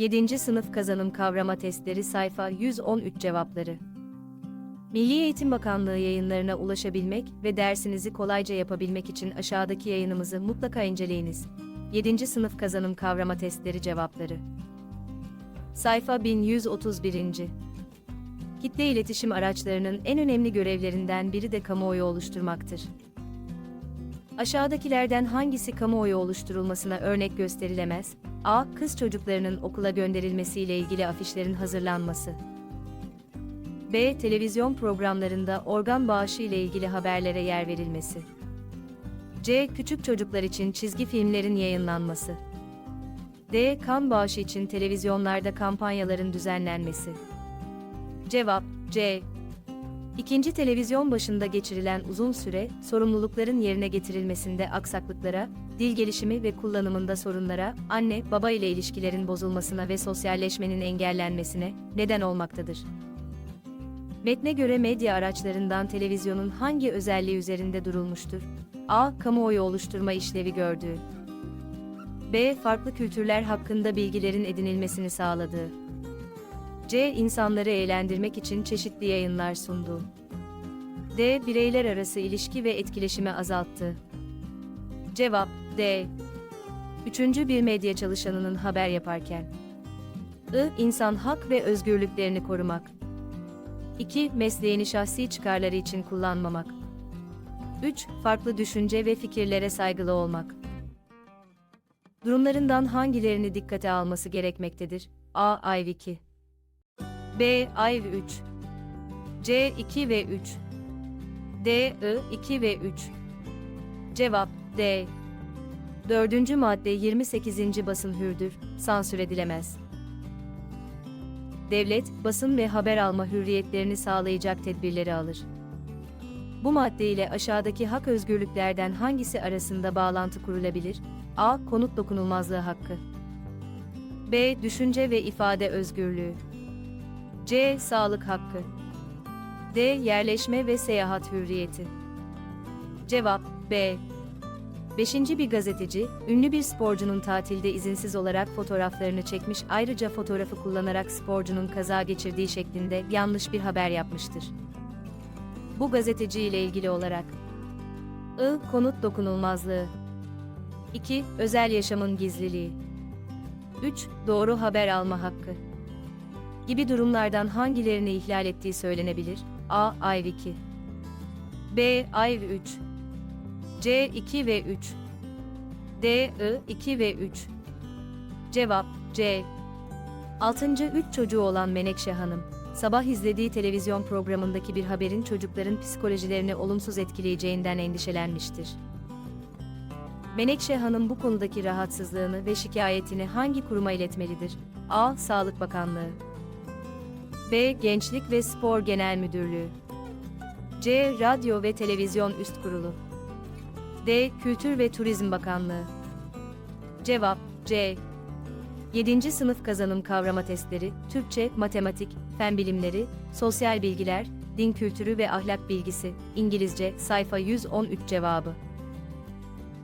7. Sınıf Kazanım Kavrama Testleri Sayfa 113 Cevapları Milli Eğitim Bakanlığı yayınlarına ulaşabilmek ve dersinizi kolayca yapabilmek için aşağıdaki yayınımızı mutlaka inceleyiniz. 7. Sınıf Kazanım Kavrama Testleri Cevapları Sayfa 1131. Kitle iletişim araçlarının en önemli görevlerinden biri de kamuoyu oluşturmaktır. Aşağıdakilerden hangisi kamuoyu oluşturulmasına örnek gösterilemez? A. Kız çocuklarının okula gönderilmesiyle ilgili afişlerin hazırlanması. B. Televizyon programlarında organ bağışı ile ilgili haberlere yer verilmesi. C. Küçük çocuklar için çizgi filmlerin yayınlanması. D. Kan bağışı için televizyonlarda kampanyaların düzenlenmesi. Cevap C. İkinci televizyon başında geçirilen uzun süre, sorumlulukların yerine getirilmesinde aksaklıklara, dil gelişimi ve kullanımında sorunlara, anne, baba ile ilişkilerin bozulmasına ve sosyalleşmenin engellenmesine neden olmaktadır. Metne göre medya araçlarından televizyonun hangi özelliği üzerinde durulmuştur? A. Kamuoyu oluşturma işlevi gördüğü. B. Farklı kültürler hakkında bilgilerin edinilmesini sağladığı. C. insanları eğlendirmek için çeşitli yayınlar sundu. D. Bireyler arası ilişki ve etkileşimi azalttı. Cevap D. Üçüncü bir medya çalışanının haber yaparken. I. İnsan hak ve özgürlüklerini korumak. 2. Mesleğini şahsi çıkarları için kullanmamak. 3. Farklı düşünce ve fikirlere saygılı olmak. Durumlarından hangilerini dikkate alması gerekmektedir? A. Ayv 2 B. Ayv 3 C. 2 ve 3 D. I. 2 ve 3 Cevap D. Dördüncü madde 28. basın hürdür, sansür edilemez. Devlet, basın ve haber alma hürriyetlerini sağlayacak tedbirleri alır. Bu madde ile aşağıdaki hak özgürlüklerden hangisi arasında bağlantı kurulabilir? A. Konut dokunulmazlığı hakkı. B. Düşünce ve ifade özgürlüğü. C. Sağlık hakkı. D. Yerleşme ve seyahat hürriyeti. Cevap B. Beşinci bir gazeteci, ünlü bir sporcunun tatilde izinsiz olarak fotoğraflarını çekmiş ayrıca fotoğrafı kullanarak sporcunun kaza geçirdiği şeklinde yanlış bir haber yapmıştır. Bu gazeteci ile ilgili olarak I. Konut dokunulmazlığı 2. Özel yaşamın gizliliği 3. Doğru haber alma hakkı gibi durumlardan hangilerini ihlal ettiği söylenebilir? A. Ayv 2 B. Ayv 3 C. 2 ve 3 D. I. 2 ve 3 Cevap C. 6. Üç çocuğu olan Menekşe Hanım, sabah izlediği televizyon programındaki bir haberin çocukların psikolojilerini olumsuz etkileyeceğinden endişelenmiştir. Menekşe Hanım bu konudaki rahatsızlığını ve şikayetini hangi kuruma iletmelidir? A. Sağlık Bakanlığı B. Gençlik ve Spor Genel Müdürlüğü C. Radyo ve Televizyon Üst Kurulu D. Kültür ve Turizm Bakanlığı Cevap C. 7. Sınıf Kazanım Kavrama Testleri, Türkçe, Matematik, Fen Bilimleri, Sosyal Bilgiler, Din Kültürü ve Ahlak Bilgisi, İngilizce, sayfa 113 cevabı.